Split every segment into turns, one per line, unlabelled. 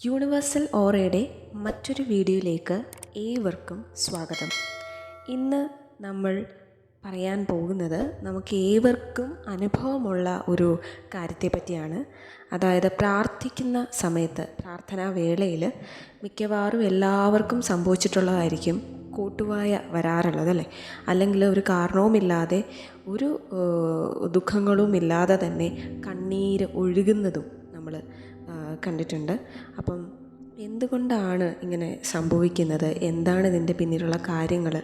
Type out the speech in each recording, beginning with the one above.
Universal ഓറയുടെ മറ്റൊരു വീഡിയോയിലേക്ക് ഏവർക്കും സ്വാഗതം. ഇന്ന് നമ്മൾ പറയാൻ പോകുന്നത് നമുക്ക് ഏവർക്കും അനുഭവമുള്ള ഒരു കാര്യത്തെ പറ്റിയാണ് അതായത് പ്രാർത്ഥിക്കുന്ന സമയത്ത് പ്രാർത്ഥനാ വേളയിൽ മിക്കവാറും എല്ലാവർക്കും സംഭവിച്ചിട്ടുള്ളതായിരിക്കും കൂട്ടുവായ വരാറുള്ളത് അല്ലേ? അല്ലെങ്കിൽ ഒരു കാരണവുമില്ലാതെ ഒരു ദുഃഖങ്ങളുമില്ലാതെ തന്നെ കണ്ണീര് ഒഴുകുന്നതും നമ്മൾ കണ്ടിട്ടുണ്ട്. അപ്പം എന്തുകൊണ്ടാണ് ഇങ്ങനെ സംഭവിക്കുന്നത്? എന്താണ് ഇതിന്റെ പിന്നിലുള്ള കാര്യങ്ങൾ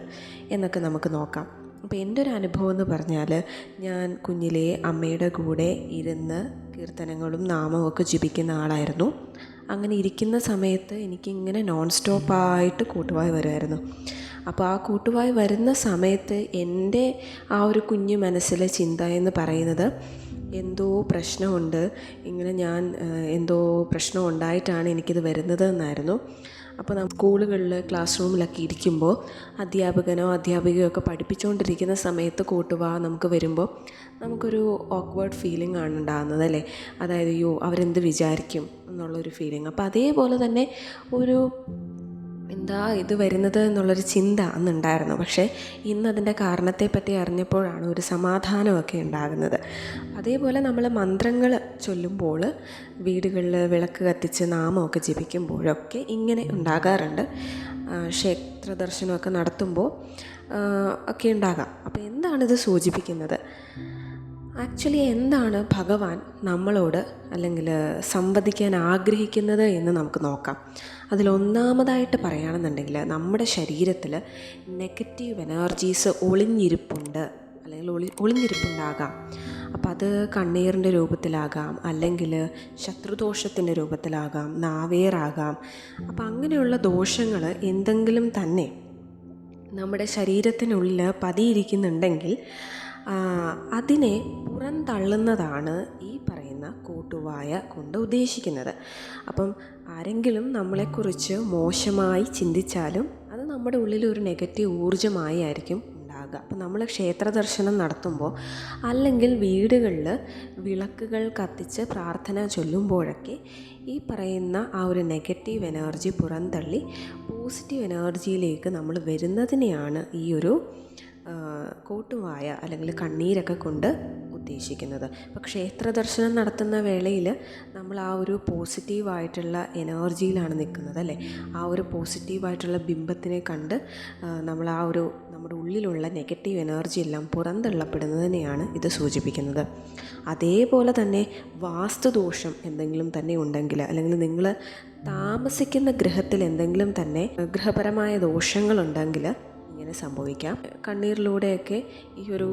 എന്നൊക്കെ നമുക്ക് നോക്കാം. അപ്പോൾ എന്റെ ഒരു അനുഭവം എന്ന് പറഞ്ഞാൽ ഞാൻ കുഞ്ഞിലെ അമ്മയുടെ കൂടെ ഇരുന്ന് കീർത്തനങ്ങളും നാമവും ഒക്കെ ജപിക്കുന്ന ആളായിരുന്നു. അങ്ങനെ ഇരിക്കുന്ന സമയത്ത് എനിക്കിങ്ങനെ നോൺ സ്റ്റോപ്പായിട്ട് കൂട്ടുവായി വരുമായിരുന്നു. അപ്പോൾ ആ കൂട്ടുവായി വരുന്ന സമയത്ത് എന്റെ ആ ഒരു കുഞ്ഞു മനസ്സിലെ ചിന്ത എന്ന് പറയുന്നത് എന്തോ പ്രശ്നമുണ്ട്. ഇങ്ങനെ ഞാൻ എന്തോ പ്രശ്നം ഉണ്ടായിട്ടാണ് എനിക്കിത് വരുന്നത് എന്നായിരുന്നു അപ്പോൾ നമ്മൾ സ്കൂളുകളിൽ ക്ലാസ് റൂമിലൊക്കെ ഇരിക്കുമ്പോൾ അധ്യാപകനോ അധ്യാപികയോ ഒക്കെ പഠിപ്പിച്ചുകൊണ്ടിരിക്കുന്ന സമയത്ത് കൂട്ടുവാ നമുക്ക് വരുമ്പോൾ നമുക്കൊരു ഓക്വേർഡ് ഫീലിംഗ് ആണ് ഉണ്ടാകുന്നത് അല്ലേ? അതായത് അയ്യോ അവരെന്ത് വിചാരിക്കും? എന്നുള്ളൊരു ഫീലിംഗ് അപ്പോൾ അതേപോലെ തന്നെ ഒരു എന്താ ഇത് വരുന്നത് എന്നുള്ളൊരു ചിന്ത അന്നുണ്ടായിരുന്നു. പക്ഷേ ഇന്ന് അതിന്റെ കാരണത്തെപ്പറ്റി അറിഞ്ഞപ്പോഴാണ് ഒരു സമാധാനമൊക്കെ ഉണ്ടാകുന്നത്. അതേപോലെ നമ്മൾ മന്ത്രങ്ങൾ ചൊല്ലുമ്പോൾ വീടുകളിൽ വിളക്ക് കത്തിച്ച് നാമമൊക്കെ ജപിക്കുമ്പോഴൊക്കെ ഇങ്ങനെ ഉണ്ടാകാറുണ്ട്. ക്ഷേത്ര ദർശനമൊക്കെ നടത്തുമ്പോൾ ഒക്കെ ഉണ്ടാകാം. അപ്പോൾ എന്താണിത് സൂചിപ്പിക്കുന്നത്? ആക്ച്വലി എന്താണ് ഭഗവാൻ നമ്മളോട് അല്ലെങ്കിൽ സംവദിക്കാൻ ആഗ്രഹിക്കുന്നത് എന്ന് നമുക്ക് നോക്കാം. അതിലൊന്നാമതായിട്ട് പറയുകയാണെന്നുണ്ടെങ്കിൽ നമ്മുടെ ശരീരത്തിൽ നെഗറ്റീവ് എനർജീസ് ഒളിഞ്ഞിരിപ്പുണ്ട്. അല്ലെങ്കിൽ ഒളി ഒളിഞ്ഞിരിപ്പുണ്ടാകാം. അപ്പം അത് കണ്ണീറിന്റെ രൂപത്തിലാകാം. അല്ലെങ്കിൽ ശത്രുദോഷത്തിന്റെ രൂപത്തിലാകാം. നാവേറാകാം. അപ്പം അങ്ങനെയുള്ള ദോഷങ്ങൾ എന്തെങ്കിലും തന്നെ നമ്മുടെ ശരീരത്തിനുള്ളിൽ പതിയിരിക്കുന്നുണ്ടെങ്കിൽ അതിനെ പുറന്തള്ളുന്നതാണ് ഈ പറയുന്ന കൂട്ടുവായ കൊണ്ട് ഉദ്ദേശിക്കുന്നത്. അപ്പം ആരെങ്കിലും നമ്മളെക്കുറിച്ച് മോശമായി ചിന്തിച്ചാലും അത് നമ്മുടെ ഉള്ളിൽ ഒരു നെഗറ്റീവ് ഊർജമായി ആയിരിക്കും ഉണ്ടാകുക. അപ്പം നമ്മൾ ക്ഷേത്ര ദർശനം നടത്തുമ്പോൾ അല്ലെങ്കിൽ വീടുകളിൽ വിളക്കുകൾ കത്തിച്ച് പ്രാർത്ഥന ചൊല്ലുമ്പോഴൊക്കെ ഈ പറയുന്ന ആ ഒരു നെഗറ്റീവ് എനർജി പുറന്തള്ളി പോസിറ്റീവ് എനർജിയിലേക്ക് നമ്മൾ വരുന്നതിനെയാണ് ഈ ഒരു കോട്ടുവായ അല്ലെങ്കിൽ കണ്ണീരൊക്കെ കൊണ്ട് ഉദ്ദേശിക്കുന്നത്. അപ്പോൾ ക്ഷേത്ര ദർശനം നടത്തുന്ന വേളയിൽ നമ്മൾ ആ ഒരു പോസിറ്റീവായിട്ടുള്ള എനർജിയിലാണ് നിൽക്കുന്നത് അല്ലേ? ആ ഒരു പോസിറ്റീവായിട്ടുള്ള ബിംബത്തിനെ കണ്ട് നമ്മൾ ആ ഒരു നമ്മുടെ ഉള്ളിലുള്ള നെഗറ്റീവ് എനർജി എല്ലാം പുറന്തള്ളപ്പെടുന്നതിനെയാണ് ഇത് സൂചിപ്പിക്കുന്നത്. അതേപോലെ തന്നെ വാസ്തുദോഷം എന്തെങ്കിലും തന്നെ ഉണ്ടെങ്കിൽ അല്ലെങ്കിൽ നിങ്ങൾ താമസിക്കുന്ന ഗ്രഹത്തിൽ എന്തെങ്കിലും തന്നെ ഗൃഹപരമായ ദോഷങ്ങളുണ്ടെങ്കിൽ ഇങ്ങനെ സംഭവിക്കാം. കണ്ണീരിലൂടെയൊക്കെ ഈ ഒരു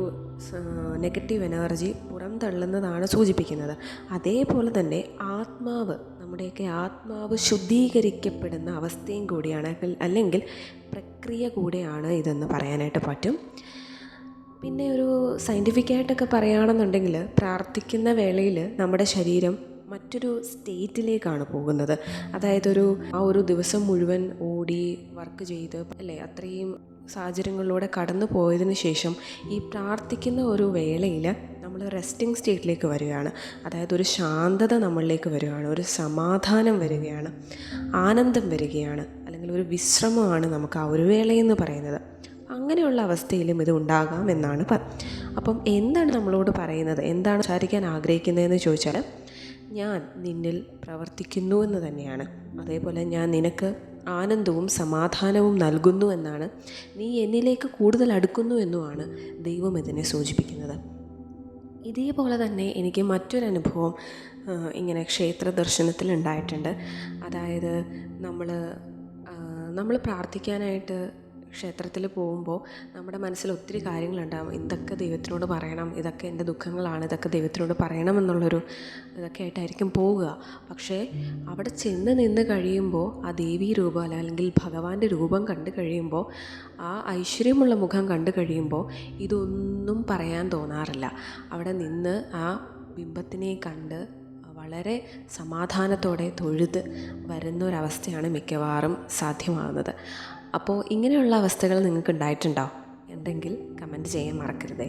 നെഗറ്റീവ് എനർജി പുറംതള്ളുന്നതാണ് സൂചിപ്പിക്കുന്നത്. അതേപോലെ തന്നെ ആത്മാവ് നമ്മുടെയൊക്കെ ആത്മാവ് ശുദ്ധീകരിക്കപ്പെടുന്ന അവസ്ഥയും കൂടിയാണ്. അല്ലെങ്കിൽ പ്രക്രിയ കൂടെയാണ് ഇതെന്ന് പറയാനായിട്ട് പറ്റും. പിന്നെ ഒരു സയന്റിഫിക്കായിട്ടൊക്കെ പറയുകയാണെന്നുണ്ടെങ്കിൽ പ്രാർത്ഥിക്കുന്ന വേളയിൽ നമ്മുടെ ശരീരം മറ്റൊരു സ്റ്റേറ്റിലേക്കാണ് പോകുന്നത്. അതായത് ഒരു ആ ഒരു ദിവസം മുഴുവൻ ഓടി വർക്ക് ചെയ്ത് അല്ലേ? അത്രയും സാഹചര്യങ്ങളിലൂടെ കടന്നു പോയതിന് ശേഷം ഈ പ്രാർത്ഥിക്കുന്ന ഒരു വേളയിൽ നമ്മൾ റെസ്റ്റിംഗ് സ്റ്റേറ്റിലേക്ക് വരികയാണ്. അതായത് ഒരു ശാന്തത നമ്മളിലേക്ക് വരികയാണ്. ഒരു സമാധാനം വരികയാണ്. ആനന്ദം വരികയാണ്. അല്ലെങ്കിൽ ഒരു വിശ്രമമാണ് നമുക്ക് ആ ഒരു വേളയെന്ന് പറയുന്നത്. അങ്ങനെയുള്ള അവസ്ഥയിലും ഇത് ഉണ്ടാകാം എന്നാണ് പറ അപ്പം എന്താണ് നമ്മളോട് പറയുന്നത്? എന്താണ് വിചാരിക്കാൻ ആഗ്രഹിക്കുന്നതെന്ന് ചോദിച്ചാൽ ഞാൻ നിന്നിൽ പ്രവർത്തിക്കുന്നു എന്ന് തന്നെയാണ്. അതേപോലെ ഞാൻ നിനക്ക് ആനന്ദവും സമാധാനവും നൽകുന്നു എന്നാണ്. നീ എന്നിലേക്ക് കൂടുതൽ അടുക്കുന്നു എന്നുമാണ് ദൈവം ഇതിനെ സൂചിപ്പിക്കുന്നത്. ഇതേപോലെ തന്നെ എനിക്ക് മറ്റൊരു അനുഭവം ഇങ്ങനെ ക്ഷേത്ര ദർശനത്തിൽ ഉണ്ടായിട്ടുണ്ട്. അതായത് നമ്മൾ നമ്മൾ പ്രാർത്ഥിക്കാനായിട്ട് ക്ഷേത്രത്തിൽ പോകുമ്പോൾ നമ്മുടെ മനസ്സിൽ ഒത്തിരി കാര്യങ്ങളുണ്ടാകും ഇതൊക്കെ ദൈവത്തിനോട് പറയണം ഇതൊക്കെ എന്റെ ദുഃഖങ്ങളാണ് ഇതൊക്കെ ദൈവത്തിനോട് പറയണം എന്നുള്ളൊരു ഇതൊക്കെ ആയിട്ടായിരിക്കും പോവുക. പക്ഷേ അവിടെ ചെന്ന് നിന്ന് കഴിയുമ്പോൾ ആ ദേവീ രൂപം അല്ല അല്ലെങ്കിൽ ഭഗവാന്റെ രൂപം കണ്ടു കഴിയുമ്പോൾ ആ ഐശ്വര്യമുള്ള മുഖം കണ്ടു കഴിയുമ്പോൾ ഇതൊന്നും പറയാൻ തോന്നാറില്ല. അവിടെ നിന്ന് ആ ബിംബത്തിനെ കണ്ട് വളരെ സമാധാനത്തോടെ തൊഴുത് വരുന്നൊരവസ്ഥയാണ് മിക്കവാറും സാധ്യമാകുന്നത്. അപ്പോൾ ഇങ്ങനെയുള്ള അവസ്ഥകൾ നിങ്ങൾക്ക് ഉണ്ടായിട്ടുണ്ടോ ഉണ്ടെങ്കിൽ കമന്റ് ചെയ്യാൻ മറക്കരുതേ.